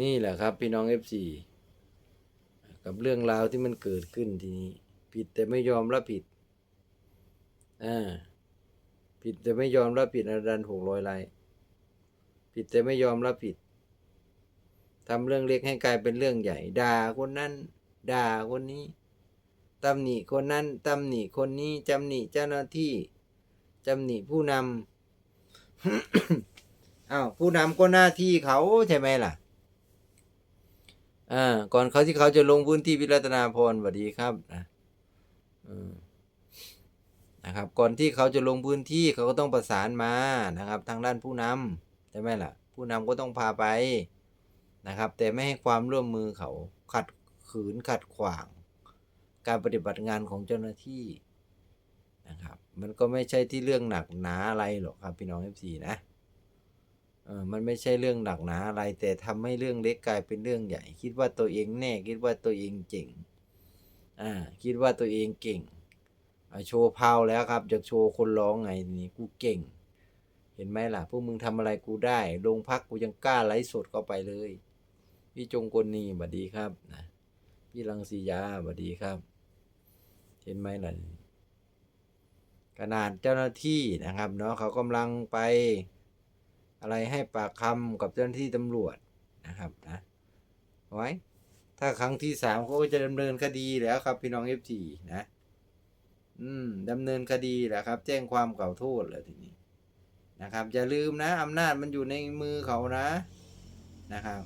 นี่แหละครับ พี่น้อง FC กับเรื่องราวที่มันเกิดขึ้นทีนี้ ผิดแต่ไม่ยอมรับผิดอ่าผิดแต่ไม่ยอมรับผิดอดันหกร้อยไลผิดแต่ไม่ยอมรับผิดทำเรื่องเล็กให้กลายเป็นเรื่องใหญ่ด่าคนนั้นด่าคนนี้ตำหนิคนนั้นตำหนิคนนี้จำหนิเจ้าหน้าที่จำหนิผู้นำอ้าวผู้นำก็หน้าที่เขาใช่ไหมล่ะ อ่าก่อนเขาที่เขาจะลงพื้นที่วิรัตนาพรสวัสดีครับนะนะครับ ก่อนที่เขาจะลงพื้นที่เขาก็ต้องประสานมานะครับ ทางด้านผู้นำใช่ไหมล่ะ ผู้นำก็ต้องพาไปนะครับ แต่ไม่ให้ความร่วมมือเขาขัดขืนขัดขวาง การปฏิบัติงานของเจ้าหน้าที่นะครับ มันก็ไม่ใช่ที่เรื่องหนักหนาอะไรหรอกครับพี่น้องเอฟซีนะ เออมันไม่ใช่เรื่องหนักหนาอะไร แต่ทำให้เรื่องเล็กกลายเป็นเรื่องใหญ่ คิดว่าตัวเองแน่ คิดว่าตัวเองเจ๋งอ่าคิดว่าตัวเองเก่งโชว์พาวแล้วครับจากโชว์คนร้องไงนี่กูเก่ง เห็นไหมล่ะ พวกมึงทำอะไรกูได้ลงพักกูยังกล้าไลฟ์สดเข้าไปเลย พี่จงกลนีบัดดีครับนะพี่ลังสียาบัดดีครับ เห็นไหมล่ะขนาดเจ้าหน้าที่นะครับเนาะเขากำลังไป อะไรให้ปากคำกับเจ้าหน้าที่ตำรวจนะครับนะไว้ ถ้าครั้งที่สามเขาก็จะดำเนินคดีแล้วครับ พี่น้องเอฟจีนะ อืมดำเนินคดีแหละครับ แจ้งความเก่าโทษแล้วทีนี้นะครับอย่าลืมนะอำนาจมันอยู่ในมือเขานะนะครับ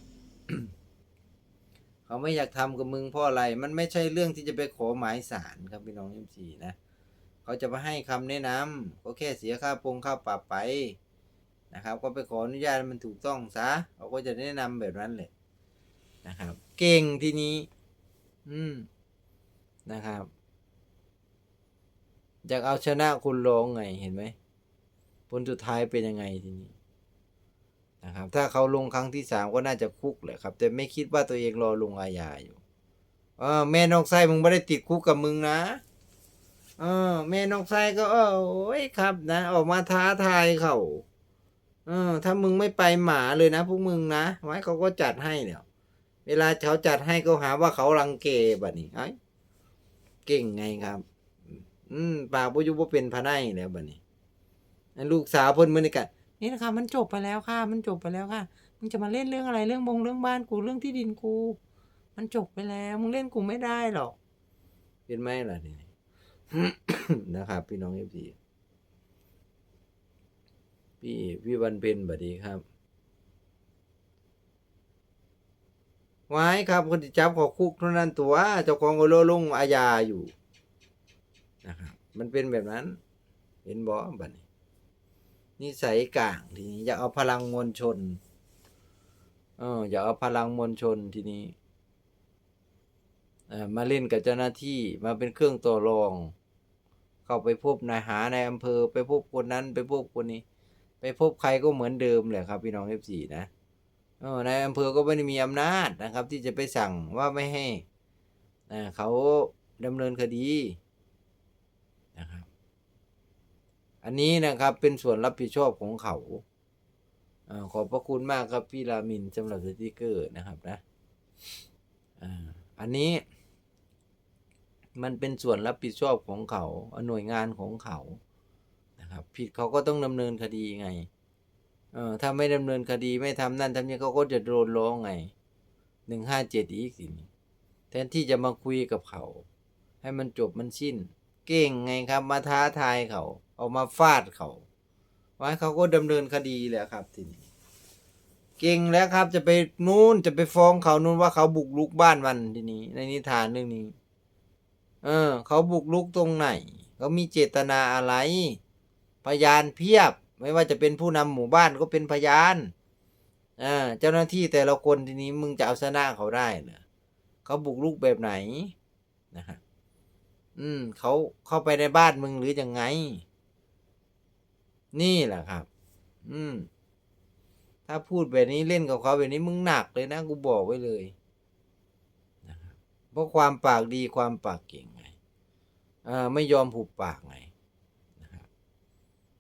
เขาไม่อยากทำกับมึงเพราะอะไร มันไม่ใช่เรื่องที่จะไปขอหมายสารครับพี่น้องเอฟจีนะเขาจะมาให้คำแนะนำก็แค่เสียค่าปรงค่าปรับไป นะครับ ก็ไปขออนุญาตมันถูกต้องซะเขาก็จะแนะนำแบบนั้นเลยนะครับ เก่งทีนี้ อืมนะครับอยากเอาชนะคุณรองไงเห็นไหมผลสุดท้ายเป็นยังไงทีนี้นะครับ ถ้าเขาลงครั้งที่สามก็น่าจะคุกแหละครับ แต่ไม่คิดว่าตัวเองรอลงอาญาอยู่เออแม่นอกไส้มึงไม่ได้ติดคุกกับมึงนะเออแม่นอกไส้ก็เออโอ้ยครับ นะ ออกมาท้าทายเขา เออ ถ้ามึงไม่ไปหมาเลยนะพวกมึงนะไว้เขาก็จัดให้เนี่ยเวลาเขาจัดให้ก็หาว่าเขารังเกบัดนี้ไอ้เก่งไงครับ อืมปากปุยุบเป็นพะไนแล้วบัดนี้ลูกสาวเพิ่นมือนี่กันนี่นะคะมันจบไปแล้วค่ะ มันจบไปแล้วค่ะมึงจะมาเล่นเรื่องอะไรเรื่องบงเรื่องบ้านกูเรื่องที่ดินกู มันจบไปแล้วมึงเล่นกูไม่ได้หรอกเป็นไหมล่ะนี่นะครับ พี่น้องเอฟซี พี่พี่วันเพ็ญบัดดีครับไว้ครับคนที่จับขอคุกเท่านั้นตัวเจ้าของก็โลลงอาญาอยู่นะครับมันเป็นแบบนั้น เห็นบ่บัดนี้นิสัยกลางทีนี้อย่าเอาพลังมวลชนเอออย่าเอาพลังมวลชนทีนี้เออมาเล่นกับเจ้าหน้าที่มาเป็นเครื่องต่อรอง เข้าไปพบนายหาในายอำเภอ ไปพบคนนั้นไปพบคนนี้ ไปพบใครก็เหมือนเดิมแหละครับพี่น้องเอฟซีนะนายอำเภอก็ไม่ได้มีอำนาจนะครับ ที่จะไปสั่งว่าไม่ให้เขาดำเนินคดีนะครับ อันนี้นะครับเป็นส่วนรับผิดชอบของเขาอขอบพระคุณมากครับพี่รามินสำหรับสติกเกอร์นะครับนะอันนี้มันเป็นส่วนรับผิดชอบของเขาหน่วยงานของเขา นะครับ ผิดเขาก็ต้องดำเนินคดีไงเออถ้าไม่ดำเนินคดีไม่ทำนั่นทำนี่เขาก็จะโดนร้องไงหนึ่งห้าเจ็ดอีกสิแทนที่จะมาคุยกับเขา ให้มันจบมันสิ้น เก่งไงครับ มาท้าทายเขา เอามาฟาดเขาไว้เขาก็ดำเนินคดีแหละครับทีนี้เก่งแล้วครับ จะไปนู่นจะไปฟ้องเขานู่นว่าเขาบุกลุกบ้านมันทีนี้ ในนิทานเรื่องนี้ เออ เขาบุกลุกตรงไหน เขามีเจตนาอะไร พยานเพียบ ไม่ว่าจะเป็นผู้นำหมู่บ้านก็เป็นพยานอ่าเจ้าหน้าที่แต่ละคนทีนี้มึงจะเอาชนะเขาได้เหรอเขาบุกลุกแบบไหนนะครับอืมเขาเข้าไปในบ้านมึงหรือยังไง นี่แหละครับ อืม ถ้าพูดแบบนี้เล่นกับเขาแบบนี้มึงหนักเลยนะกูบอกไว้เลยนะครับเพราะความปากดีความปากเก่งไงอ่าไม่ยอมผูกปากไง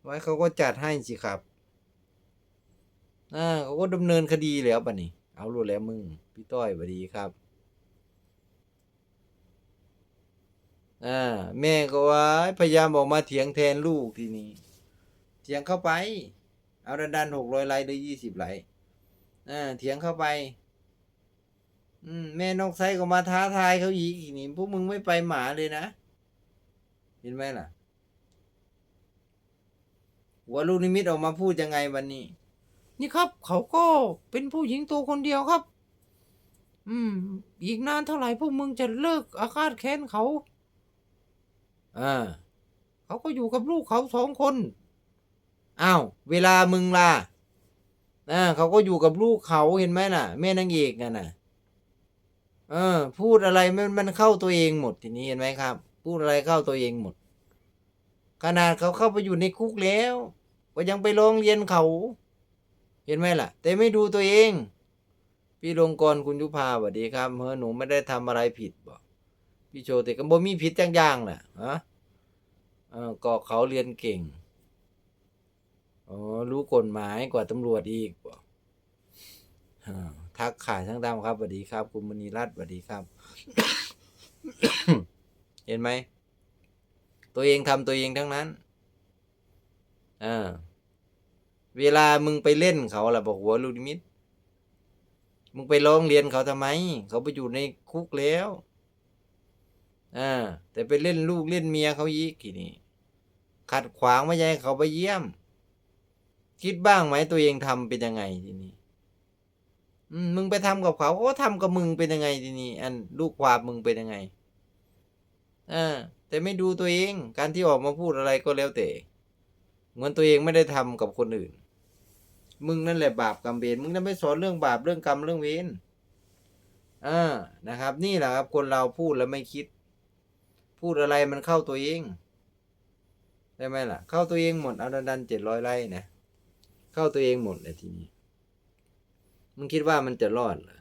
ไว้เขาก็จัดให้สิครับอ่าเขาก็ดำเนินคดีแล้วปะนี่เอารู้แล้วมึง พี่ต้อยสวัสดีครับอ่าแม่ก็ว่าพยายามออกมาเถียงแทนลูกทีนี้เถียงเข้าไป เอาดันดันหกร้อยไลค์หรือยี่สิบไลค์อ่าเถียงเข้าไป อืมแม่นกไซก็มาท้าทายเขาอีกทีนี้พวกมึงไม่ไปหมาเลยนะ เห็นไหมล่ะ หัวลูกนิมิตออกมาพูดยังไงวันนี้ นี่ครับ เขาก็เป็นผู้หญิงตัวคนเดียวครับ อืม อีกนานเท่าไหร่พวกมึงจะเลิกอาฆาตแค้นเขาอ่าเขาก็อยู่กับลูกเขาสองคนอ้าวเวลามึงล่ะอ่าเขาก็อยู่กับลูกเขาเห็นไหมน่ะ แม่นางเอกน่ะน่ะเออ พูดอะไรมันมันเข้าตัวเองหมดทีนี้เห็นไหมครับ พูดอะไรเข้าตัวเองหมด ขนาดเขาเข้าไปอยู่ในคุกแล้ว ก็ยังไปร้องเรียนเขา เห็นไหมล่ะ แต่ไม่ดูตัวเอง พี่ลงกรคุณยุพาสวัสดีครับเฮ้อหนูไม่ได้ทำอะไรผิดบอกพี่โชติก็บ่มีผิดจังอย่างน่ะฮะก็เขาเรียนเก่งอ๋อรู้กฎหมายกว่าตำรวจอีกบอกทักขายทั้งดำครับสวัสดีครับ คุณมณีรัตน์สวัสดีครับ เห็นไหม ตัวเองทำตัวเองทั้งนั้นอ่า เวลามึงไปเล่นเขาล่ะบอกหัวลูกนิมิต มึงไปร้องเรียนเขาทำไม เขาไปอยู่ในคุกแล้วอ่าแต่ไปเล่นลูกเล่นเมียเขาอีกทีนี้ขัดขวางไม่ให้เขาไปเยี่ยม คิดบ้างไหมตัวเองทำเป็นยังไงทีนี้มึงไปทำกับเขาเขาก็ทำกับมึงเป็นยังไงทีนี้ อันลูกความมึงเป็นยังไงอ่าแต่ไม่ดูตัวเอง การที่ออกมาพูดอะไรก็แล้วแต่เหมือนตัวเองไม่ได้ทำกับคนอื่น มึงนั่นแหละบาปกรรมเวรมึงนั่นไม่สอนเรื่องบาปเรื่องกรรมเรื่องเวรอ่านะครับ นี่แหละครับ คนเราพูดแล้วไม่คิด พูดอะไรมันเข้าตัวเองได้ไหมล่ะ เข้าตัวเองหมดเอาดันดันเจ็ดร้อยไร่นะเข้าตัวเองหมดเลยทีนี้มึงคิดว่ามันจะรอดเหรอ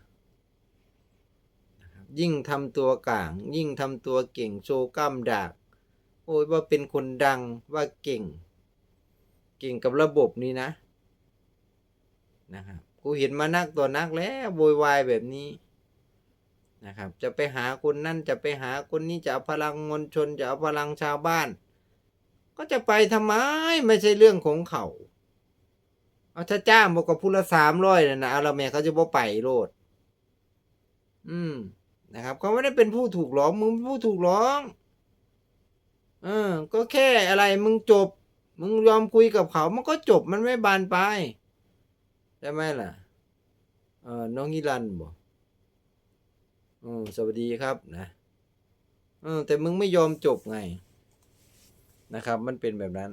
ยิ่งทำตัวกลาง ยิ่งทำตัวเก่งโชว์กล้ามดาก โอ้ยว่าเป็นคนดังว่าเก่ง เก่งกับระบบนี้นะ นะครับกูเห็นมานักต่อนักแล้วโวยวายแบบนี้นะครับ จะไปหาคนนั่นจะไปหาคนนี้จะเอาพลังมวลชนจะเอาพลังชาวบ้าน ก็จะไปทำไมไม่ใช่เรื่องของเขาเอาถ้าจ้างบอกกับพูละสามร้อยนะนะเอาละแม่เขาจะบ่ไปโลด อืมนะครับเขาไม่ได้เป็นผู้ถูกร้องมึงเป็นผู้ถูกร้องเออก็แค่อะไรมึงจบ มึงยอมคุยกับเขา มันก็จบมันไม่บานปลาย ได้ไหมล่ะเออน้องฮิรันบอกอืมสวัสดีครับนะเออแต่มึงไม่ยอมจบไงนะครับ มันเป็นแบบนั้น